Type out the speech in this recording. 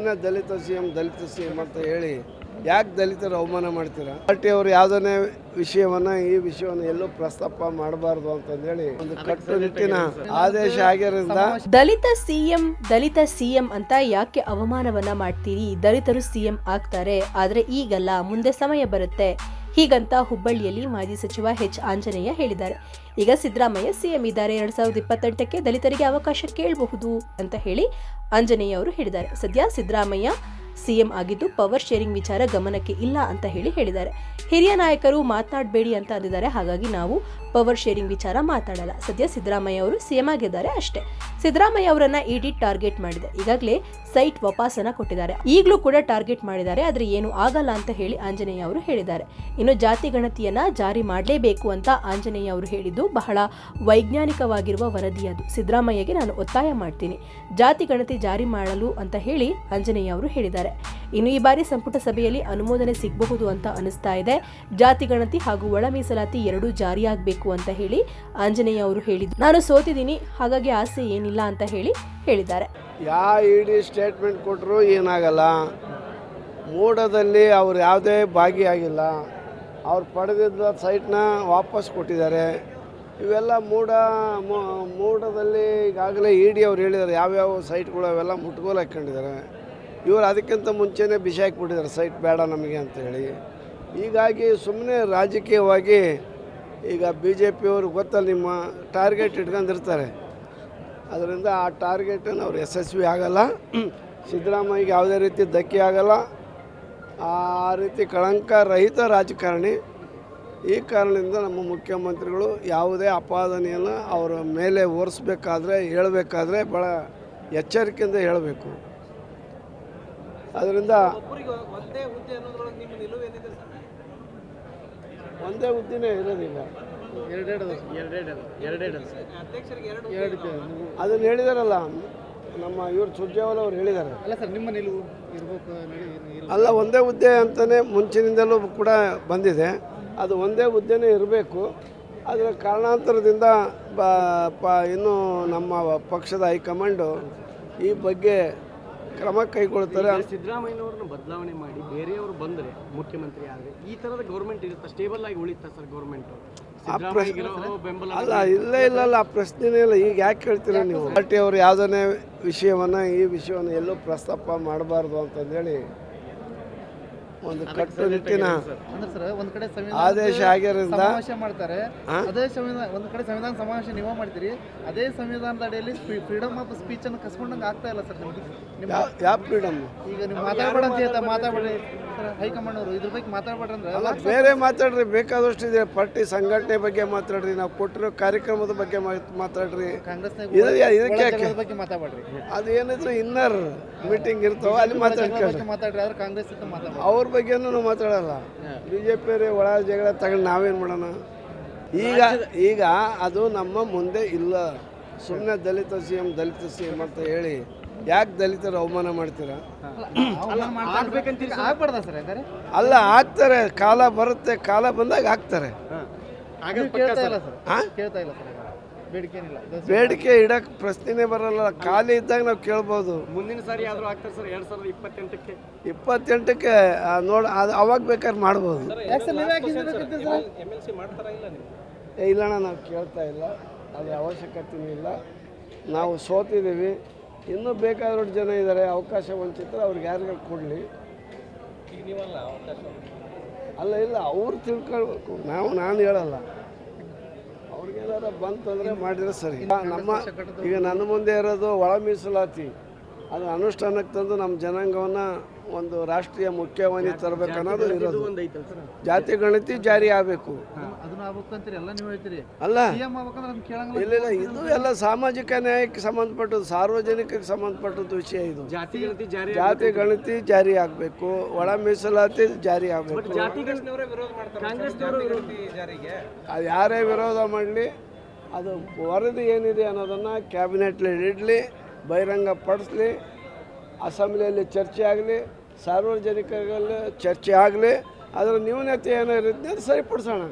ಸುಮ್ಮನೆ Dalit C M Dalit C M ಅಂತ ಹೇಳಿ ಯಾಕೆ ದಲಿತರು ಅವಮಾನ ಮಾಡ್ತೀರಾ? ಪಾರ್ಟಿಯವರು ಯಾವುದನ್ನೇ ವಿಷಯವನ್ನ ಈ ವಿಷಯವನ್ನು ಎಲ್ಲೂ ಪ್ರಸ್ತಾಪ ಮಾಡಬಾರದು ಅಂತಂದೇಳಿ ಒಂದು ಕಟ್ಟುನಿಟ್ಟಿನ ಆದೇಶ ಆಗಿರೋದ್ರಿಂದ ದಲಿತ ಸಿಎಂ ದಲಿತ ಸಿಎಂ ಅಂತ ಯಾಕೆ ಅವಮಾನವನ್ನ ಮಾಡ್ತೀರಿ? ದಲಿತರು ಸಿಎಂ ಆಗ್ತಾರೆ ಆದ್ರೆ ಈಗಲ್ಲ ಮುಂದೆ ಸಮಯ ಬರುತ್ತೆ. ಹೀಗಂತ ಹುಬ್ಬಳ್ಳಿಯಲ್ಲಿ ಮಾಜಿ ಸಚಿವ ಎಚ್ ಆಂಜನೇಯ ಹೇಳಿದ್ದಾರೆ. ಈಗ ಸಿದ್ದರಾಮಯ್ಯ ಸಿಎಂ ಇದ್ದಾರೆ. ಎರಡ್ ಸಾವಿರದ ಇಪ್ಪತ್ತೆಂಟಕ್ಕೆ ದಲಿತರಿಗೆ ಅವಕಾಶ ಕೇಳಬಹುದು ಅಂತ ಹೇಳಿ ಆಂಜನೇಯ ಅವರು ಹೇಳಿದ್ದಾರೆ. ಸದ್ಯ ಸಿದ್ದರಾಮಯ್ಯ ಸಿಎಂ ಆಗಿದ್ದು ಪವರ್ ಶೇರಿಂಗ್ ವಿಚಾರ ಗಮನಕ್ಕೆ ಇಲ್ಲ ಅಂತ ಹೇಳಿ ಹೇಳಿದ್ದಾರೆ. ಹಿರಿಯ ನಾಯಕರು ಮಾತನಾಡಬೇಡಿ ಅಂತ ಅಂದಿದ್ದಾರೆ. ಹಾಗಾಗಿ ನಾವು ಪವರ್ ಶೇರಿಂಗ್ ವಿಚಾರ ಮಾತಾಡಲ್ಲ. ಸದ್ಯ ಸಿದ್ದರಾಮಯ್ಯ ಅವರು ಸಿಎಂ ಆಗಿದ್ದಾರೆ ಅಷ್ಟೇ. ಸಿದ್ದರಾಮಯ್ಯ ಅವರನ್ನ ಇಡಿ ಟಾರ್ಗೆಟ್ ಮಾಡಿದೆ. ಈಗಾಗಲೇ ಸೈಟ್ ವಾಪಸನ್ನ ಕೊಟ್ಟಿದ್ದಾರೆ. ಈಗಲೂ ಕೂಡ ಟಾರ್ಗೆಟ್ ಮಾಡಿದ್ದಾರೆ. ಆದರೆ ಏನು ಆಗಲ್ಲ ಅಂತ ಹೇಳಿ ಆಂಜನೇಯ ಅವರು ಹೇಳಿದ್ದಾರೆ. ಇನ್ನು ಜಾತಿ ಗಣತಿಯನ್ನ ಜಾರಿ ಮಾಡಲೇಬೇಕು ಅಂತ ಆಂಜನೇಯ ಅವರು ಹೇಳಿದ್ದು ಬಹಳ ವೈಜ್ಞಾನಿಕವಾಗಿರುವ ವರದಿ ಅದು. ಸಿದ್ದರಾಮಯ್ಯಗೆ ನಾನು ಒತ್ತಾಯ ಮಾಡ್ತೀನಿ. ಜಾತಿ ಗಣತಿ ಜಾರಿ ಮಾಡಲು ಅಂತ ಹೇಳಿ ಆಂಜನೇಯ ಅವರು ಹೇಳಿದ್ದಾರೆ. ಇನ್ನು ಈ ಬಾರಿ ಸಂಪುಟ ಸಭೆಯಲ್ಲಿ ಅನುಮೋದನೆ ಸಿಗಬಹುದು ಅಂತ ಅನಿಸ್ತಾ ಇದೆ. ಜಾತಿ ಗಣತಿ ಹಾಗೂ ಒಳ ಮೀಸಲಾತಿ ಎರಡೂ ಜಾರಿಯಾಗಬೇಕು ಅಂತ ಹೇಳಿ ಆಂಜನೇಯ ಅವರು ಹೇಳಿದ್ರು. ನಾನು ಸೋತಿದ್ದೀನಿ, ಹಾಗಾಗಿ ಆಸೆ ಏನಿಲ್ಲ ಅಂತ ಹೇಳಿ ಹೇಳಿದ್ದಾರೆ. ಯಾವ ಇಡಿ ಸ್ಟೇಟ್ಮೆಂಟ್ ಕೊಟ್ಟರು ಏನಾಗಲ್ಲ. ಮೂಡದಲ್ಲಿ ಅವ್ರು ಯಾವುದೇ ಭಾಗಿಯಾಗಿಲ್ಲ ಅವ್ರು ಪಡೆದಿದ್ದ ಸೈಟ್ನ ವಾಪಸ್ ಕೊಟ್ಟಿದ್ದಾರೆ. ಇವೆಲ್ಲ ಮೂಡ ಮೂಡದಲ್ಲಿ ಈಗಾಗಲೇ ಇ ಡಿ ಅವ್ರು ಹೇಳಿದ್ದಾರೆ. ಯಾವ್ಯಾವ ಸೈಟ್ಗಳು ಅವೆಲ್ಲ ಮುಟ್ಗೋಲು ಹಾಕ್ಕೊಂಡಿದ್ದಾರೆ. ಇವರು ಅದಕ್ಕಿಂತ ಮುಂಚೆನೇ ಬಿಸಿ ಹಾಕಿಬಿಟ್ಟಿದ್ದಾರೆ ಸೈಟ್ ಬೇಡ ನಮಗೆ ಅಂತ ಹೇಳಿ ಹೀಗಾಗಿ ಸುಮ್ಮನೆ ರಾಜಕೀಯವಾಗಿ ಈಗ ಬಿ ಜೆ ಪಿಯವರು ಗೊತ್ತಲ್ಲ ನಿಮ್ಮ ಟಾರ್ಗೆಟ್ ಇಟ್ಕೊಂಡಿರ್ತಾರೆ. ಅದರಿಂದ ಆ ಟಾರ್ಗೆಟನ್ನು ಅವ್ರು ಯಶಸ್ವಿ ಆಗಲ್ಲ. ಸಿದ್ದರಾಮಯ್ಯಗೆ ಯಾವುದೇ ರೀತಿ ಧಕ್ಕೆ ಆಗಲ್ಲ. ಆ ರೀತಿ ಕಳಂಕ ರಹಿತ ರಾಜಕಾರಣಿ. ಈ ಕಾರಣದಿಂದ ನಮ್ಮ ಮುಖ್ಯಮಂತ್ರಿಗಳು ಯಾವುದೇ ಅಪಾದನೆಯನ್ನು ಅವರ ಮೇಲೆ ಓರಿಸ್ಬೇಕಾದ್ರೆ ಹೇಳಬೇಕಾದ್ರೆ ಭಾಳ ಎಚ್ಚರಿಕೆಯಿಂದ ಹೇಳಬೇಕು. ಅದರಿಂದ ಒಂದೇ ಹುದ್ದೆನೇ ಇರೋದಿಲ್ಲ. ಅದನ್ನು ಹೇಳಿದಾರಲ್ಲ ನಮ್ಮ ಇವರು ಸುರ್ಜೇವಾಲ ಅವ್ರು ಹೇಳಿದ್ದಾರೆ ಅಲ್ಲ ಸರ್ ನಿಮ್ಮ ನಿಲುವು ಇರಬೇಕು ಅಲ್ಲ ಒಂದೇ ಹುದ್ದೆ ಅಂತಲೇ ಮುಂಚಿನಿಂದಲೂ ಕೂಡ ಬಂದಿದೆ. ಅದು ಒಂದೇ ಹುದ್ದೆನೇ ಇರಬೇಕು. ಅದರ ಕಾರಣಾಂತರದಿಂದ ಬ ಪ ಇನ್ನೂ ನಮ್ಮ ಪಕ್ಷದ ಹೈಕಮಾಂಡು ಈ ಬಗ್ಗೆ ಕ್ರಮ ಕೈಗೊಳ್ತಾರೆ ಸಿದ್ದರಾಮಯ್ಯನವ್ರನ್ನ ಬದಲಾವಣೆ ಮಾಡಿ ಬೇರೆಯವರು ಬಂದರೆ ಮುಖ್ಯಮಂತ್ರಿ ಆದರೆ ಈ ಥರದ ಗೌರ್ಮೆಂಟ್ ಇರುತ್ತೆ? ಸ್ಟೇಬಲ್ ಆಗಿ ಉಳಿತಾ ಸರ್ ಗೌರ್ಮೆಂಟ್ ಬೆಂಬಲ ಅಲ್ಲ ಇಲ್ಲ ಇಲ್ಲ ಅಲ್ಲ ಆ ಪ್ರಶ್ನೆನೇ ಇಲ್ಲ. ಈಗ ಯಾಕೆ ಹೇಳ್ತೀರ ನೀವು? ಪಾರ್ಟಿಯವರು ಯಾವುದನ್ನೇ ವಿಷಯವನ್ನು ಈ ವಿಷಯವನ್ನು ಎಲ್ಲೂ ಪ್ರಸ್ತಾಪ ಮಾಡಬಾರ್ದು ಅಂತಂದೇಳಿ ಒಂದು ಕಟ್ಟುನಿಟ್ಟಿನ ಅಂದ್ರೆ ಸರ್ ಒಂದ್ ಕಡೆ ಆದೇಶ ಸಂವಿಧಾನ ಆಗಿರೋದ್ರಿಂದ ಸಮಾವೇಶ ಮಾಡ್ತಾರೆ. ಅದೇ ಸಂವಿಧಾನ ಒಂದ್ ಕಡೆ ಸಂವಿಧಾನ ಸಮಾವೇಶ ನೀವು ಮಾಡ್ತೀರಿ. ಅದೇ ಸಂವಿಧಾನದ ಅಡಿಯಲ್ಲಿ ಫ್ರೀಡಮ್ ಆಫ್ ಸ್ಪೀಚ್ ಅನ್ನು ಕಸ್ಕೊಂಡಂಗೆ ಆಗ್ತಾ ಇಲ್ಲ ಸರ್ ನಿಮ್ಗೆ. ಯಾವ ಫ್ರೀಡಮ್ ಈಗ ನೀವು ಮಾತಾಡ್ಬೇಡ ಅಂತ ಹೇಳ್ತಾ ಮಾತಾಡ್ಬೇಡಿ. ಹೈಕಮಾಂಡ್ ಅವರು ಇದ್ರ ಬಗ್ಗೆ ಬೇರೆ ಮಾತಾಡ್ರಿ ಬೇಕಾದಷ್ಟು ಇದೆ ಪಾರ್ಟಿ ಸಂಘಟನೆ ಬಗ್ಗೆ ಮಾತಾಡ್ರಿ ನಾವು ಕೊಟ್ಟಿರೋ ಕಾರ್ಯಕ್ರಮದ ಬಗ್ಗೆ ಮಾತ್- ಮಾತಾಡ್ರಿ. ಕಾಂಗ್ರೆಸ್ ಬಗ್ಗೆ ಅದು ಏನಿದ್ರು ಇನ್ನರ್ ಮೀಟಿಂಗ್ ಇರ್ತಾವ ಅಲ್ಲಿ ಬಗ್ಗೆ ಮಾತಾಡ್ರಿ ಆದ್ರೆ ಕಾಂಗ್ರೆಸ್ ಅವ್ರ ಬಗ್ಗೆ ಮಾತಾಡಲ್ಲ. ಬಿಜೆಪಿ ಪಿಯವರೇ ಒಳ ಜಗಳ ತಗೊಂಡು ನಾವೇನು ಮಾಡೋಣ? ಈಗ ಈಗ ಅದು ನಮ್ಮ ಮುಂದೆ ಇಲ್ಲ. ಸುಮ್ಮನೆ Dalit C M Dalit C M ಅಂತ ಹೇಳಿ ಯಾಕೆ ದಲಿತರು ಅವಮಾನ ಮಾಡ್ತೀರಾ? ಆಗ್ಬಾರ್ದ ಸರ್ ಯಾಕಂದ್ರೆ? ಅಲ್ಲ ಆಗ್ತಾರೆ. ಕಾಲ ಬರುತ್ತೆ ಕಾಲ ಬಂದಾಗ ಆಗ್ತಾರೆ. ಬೇಡಿಕೆ ಏನಿಲ್ಲ. ದಸ್- ಬೇಡಿಕೆ ಇಡಕ್ ಪ್ರಶ್ನೆನೇ ಬರಲ್ಲ. ಖಾಲಿ ಇದ್ದಾಗ ನಾವು ಕೇಳ್ಬೋದು. ಮುಂದಿನ ಸಾರಿ ಆದರೂ ಆಗ್ತಾರೆ ಸರ್. ಎರಡು ಸಾವಿರದ ಇಪ್ಪತ್ತೆಂಟಕ್ಕೆ. ಇಪ್ಪತ್ತೆಂಟಕ್ಕೆ ಆ, ನೋಡ್ ಅದು ಅವಾಗ ಬೇಕಾದ್ರೆ ಮಾಡ್ಬೋದು. ಇಲ್ಲಣ್ಣ ನಾವು ಕೇಳ್ತಾ ಇಲ್ಲ. ಅದು ಅವಶ್ಯಕತೆ ಇಲ್ಲ. ನಾವು ಸೋತಿದ್ದೀವಿ. ಇನ್ನೂ ಬೇಕಾದಷ್ಟು ಜನ ಇದ್ದಾರೆ, ಅವಕಾಶ ವಂಚಿತರು, ಅವ್ರಿಗೆ ಯಾರಿಗಾರು ಕೊಡಲಿ. ಅಲ್ಲ, ಇಲ್ಲ, ಅವ್ರು ತಿಳ್ಕೊಳ್ಬೇಕು. ನಾವು, ನಾನು ಹೇಳಲ್ಲ. ಅವ್ರಿಗೇನಾರ ಬಂತಂದರೆ ಮಾಡಿದ್ರೆ ಸರಿ. ನಮ್ಮ, ಈಗ ನನ್ನ ಮುಂದೆ ಇರೋದು ಒಳ ಮೀಸಲಾತಿ. ಅದು ಅನುಷ್ಠಾನಕ್ಕೆ ತಂದು ನಮ್ಮ ಜನಾಂಗವನ್ನು ಒಂದು ರಾಷ್ಟ್ರೀಯ ಮುಖ್ಯವಾಣಿ ತರಬೇಕು ಅನ್ನೋದು ಇರೋದು. ಜಾತಿ ಗಣತಿ ಜಾರಿ ಆಗಬೇಕು. ಅದನ್ನ ಆಗ್ಬೇಕು ಎಲ್ಲ ನೀವು ಹೇಳ್ತೀರಿ. ಅಲ್ಲ. ಸಿಎಂ ಆಗ್ಬೇಕಂದ್ರೆ ಕೇಳಂಗಿಲ್ಲ. ಇಲ್ಲ ಇಲ್ಲ ಇದು ಎಲ್ಲ ಸಾಮಾಜಿಕ ನ್ಯಾಯಕ್ಕೆ ಸಂಬಂಧಪಟ್ಟದ್ದು ಸಾರ್ವಜನಿಕಕ್ಕೆ ಸಂಬಂಧಪಟ್ಟದ್ದು ವಿಷಯ ಇದು. ಜಾತಿ ಗಣತಿ ಜಾರಿ ಜಾತಿ ಗಣತಿ ಜಾರಿ ಆಗಬೇಕು. ಒಳ ಮೀಸಲಾತಿ ಜಾರಿ ಆಗಬೇಕು. ಅದು ಯಾರೇ ವಿರೋಧ ಮಾಡಲಿ ಅದು ವರದಿ ಏನಿದೆ ಅನ್ನೋದನ್ನು ಕ್ಯಾಬಿನೆಟ್ಲಿ ಇಡಲಿ. ಬಹಿರಂಗ ಪಡಿಸ್ಲಿ ಅಸೆಂಬ್ಲಿಯಲ್ಲಿ ಚರ್ಚೆ ಆಗಲಿ ಸಾರ್ವಜನಿಕರಲ್ಲಿ ಚರ್ಚೆ ಆಗಲಿ ಅದರ ನ್ಯೂನತೆ ಏನೋ ಇರುತ್ತೆ ಅದು ಸರಿಪಡಿಸೋಣ